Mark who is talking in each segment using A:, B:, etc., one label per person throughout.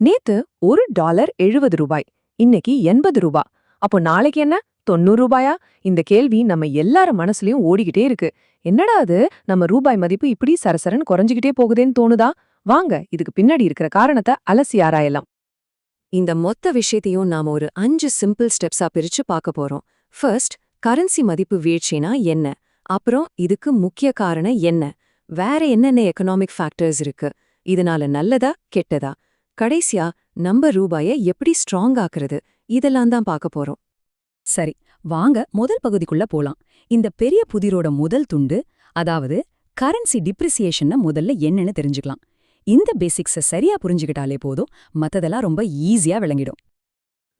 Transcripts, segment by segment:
A: நேத்து ஒரு டாலர் எழுபது ரூபாய் இன்னைக்கு எண்பது ரூபா. அப்போ நாளைக்கு என்ன? தொண்ணூறு ரூபாயா? இந்த கேள்வி நம்ம எல்லார மனசுலயும் ஓடிக்கிட்டே இருக்கு. என்னடா அது? நம்ம ரூபாய் மதிப்பு இப்படி சரசரன்னு குறைஞ்சுக்கிட்டே போகுதேன்னு தோணுதா? வாங்க இதுக்கு பின்னாடி இருக்கிற காரணத்தை அலசி ஆராயலாம்.
B: இந்த மொத்த விஷயத்தையும் நாம ஒரு அஞ்சு சிம்பிள் ஸ்டெப்ஸா பிரிச்சு பார்க்க போறோம். ஃபர்ஸ்ட் கரன்சி மதிப்பு வீழ்ச்சினா என்ன? அப்புறம் இதுக்கு முக்கிய காரணம் என்ன? வேற என்னென்ன எக்கனாமிக் ஃபேக்டர்ஸ் இருக்கு? இதனால நல்லதா கெட்டதா? கடைசியா நம்ம ரூபாய எப்படி ஸ்ட்ராங் ஆக்குறது? இதெல்லாம் தான் பார்க்க போறோம்.
C: சரி வாங்க முதல் பகுதிக்குள்ள போலாம். இந்த பெரிய புதிரோட முதல் துண்டு அதாவது கரன்சி டிப்ரிசியேஷன் முதல்ல என்னன்னு தெரிஞ்சுக்கலாம். இந்த பேசிக்ஸ சரியா புரிஞ்சுக்கிட்டாலே போதும். மத்ததெல்லாம் ரொம்ப ஈஸியா விளங்கிடும்.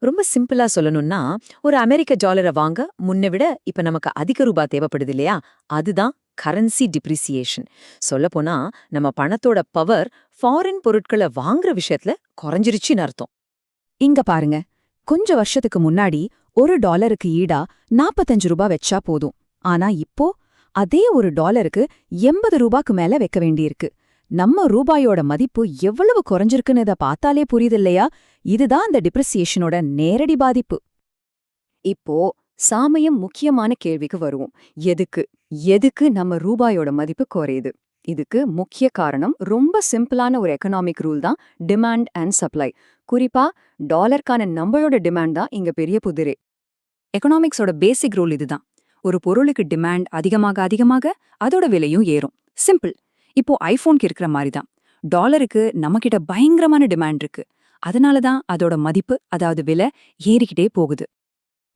D: ரொம்ப சிம்பிளா சொல்லணும்னா ஒரு அமெரிக்க டாலரை வாங்க முன்ன விட இப்ப நமக்கு அதிக ரூபா தேவைப்படுது இல்லையா? அதுதான் கரன்சி டிப்ரிசியேஷன் சொல்லப்போனா நம்ம பணத்தோட பவர் ஃபாரின் பொருட்களை வாங்குற விஷயத்துல குறைஞ்சிருச்சுன்னு அர்த்தம்.
C: இங்க பாருங்க. கொஞ்ச வருஷத்துக்கு முன்னாடி ஒரு டாலருக்கு ஈடா நாப்பத்தஞ்சு ரூபா வச்சா போதும். ஆனா இப்போ அதே ஒரு டாலருக்கு எண்பது ரூபாய்க்கு மேல வைக்க வேண்டியிருக்கு. நம்ம ரூபாயோட மதிப்பு எவ்வளவு குறைஞ்சிருக்குன்னு இதை பார்த்தாலே புரியுதில்லையா இதுதான் அந்த டிப்ரிசியேஷனோட நேரடி பாதிப்பு.
B: இப்போ சாமயம் முக்கியமான கேள்விக்கு வருவோம். எதுக்கு? எதுக்கு நம்ம ரூபாயோட மதிப்பு குறையுது? இதுக்கு முக்கிய காரணம் ரொம்ப சிம்பிளான ஒரு எக்கனாமிக் ரூல் தான் டிமாண்ட் அண்ட் சப்ளை குறிப்பா டாலருக்கான நம்மளோட டிமாண்ட் தான் இங்க பெரிய புதிரே. எக்கனாமிக்ஸோட பேசிக் ரூல் இதுதான். ஒரு பொருளுக்கு டிமாண்ட் அதிகமாக அதிகமாக அதோட விலையும் ஏறும். சிம்பிள் இப்போ ஐபோனுக்கு இருக்கிற மாதிரி தான். டாலருக்கு நம்மகிட்ட பயங்கரமான டிமாண்ட் இருக்கு. அதனால தான் அதோட மதிப்பு அதாவது விலை ஏறிக்கிட்டே போகுது.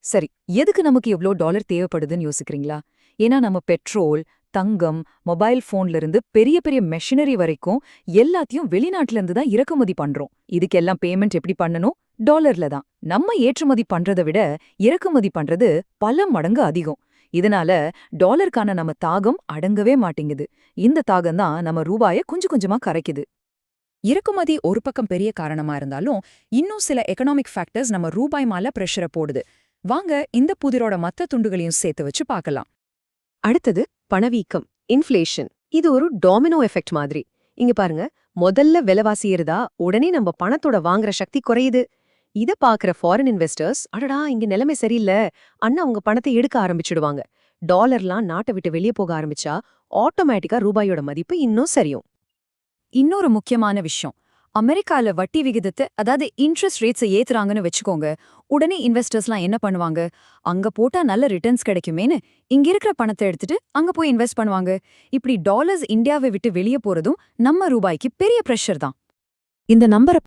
D: சரி எதுக்கு நமக்கு எவ்ளோ டாலர் தேவைப்படுதுன்னு யோசிக்கிறீங்களா? ஏன்னா நம்ம பெட்ரோல் தங்கம் மொபைல் ஃபோன்லேருந்து பெரிய பெரிய மெஷினரி வரைக்கும் எல்லாத்தையும் வெளிநாட்டுல இருந்து தான் இறக்குமதி பண்றோம். இதுக்கெல்லாம் பேமெண்ட் எப்படி பண்ணணும்? டாலர்ல தான். நம்ம ஏற்றுமதி பண்றதை விட இறக்குமதி பண்றது பல மடங்கு அதிகம். இதனால டாலருக்கான நம்ம தாகம் அடங்கவே மாட்டேங்குது. இந்த தாகம் தான் நம்ம ரூபாய கொஞ்சம் கொஞ்சமா கரைக்குது.
E: இறக்குமதி ஒரு பக்கம் பெரிய காரணமா இருந்தாலும் இன்னும் சில எக்கனாமிக் ஃபேக்டர்ஸ் நம்ம ரூபாய் மேல ப்ரெஷரை போடுது. வாங்க இந்த புதிரோட மத்த துண்டுகளையும் சேர்த்து வச்சு பார்க்கலாம்.
A: அடுத்தது பணவீக்கம் இன்ஃப்ளேஷன் இது ஒரு டாமினோ எஃபெக்ட் மாதிரி. இங்க பாருங்க முதல்ல விலைவாசி ஏறுதா உடனே நம்ம பணத்தோட வாங்குற சக்தி குறையுது. இத பாக்குற ஃபாரின் இன்வெஸ்டர்ஸ் அடடா இங்க நிலைமை சரியில்லை. அண்ணா அவங்க பணத்தை எடுக்க ஆரம்பிச்சிடுவாங்க. டாலர்லாம் நாட்டை விட்டு வெளியே போக ஆரம்பிச்சா ஆட்டோமேட்டிக்கா ரூபாயோட மதிப்பு இன்னும் சரியும்.
B: இன்னொரு முக்கியமான விஷயம் அமெரிக்கால வட்டி விகிதத்தை அதாவது இன்ட்ரெஸ்ட் ரேட்ஸை ஏத்துறாங்கன்னு வச்சுக்கோங்க. உடனே இன்வெஸ்டர்ஸ்லாம் என்ன பண்ணுவாங்க? அங்க போட்டா நல்ல ரிட்டர்ன்ஸ் கிடைக்குமேனு இங்க இருக்கிற பணத்தை எடுத்துட்டு அங்க போய் இன்வெஸ்ட் பண்ணுவாங்க. இப்படி டாலர்ஸ் இந்தியாவை விட்டு வெளியே போறதும் நம்ம ரூபாய்க்கு பெரிய பிரஷர் தான்.
A: இந்த நம்பரை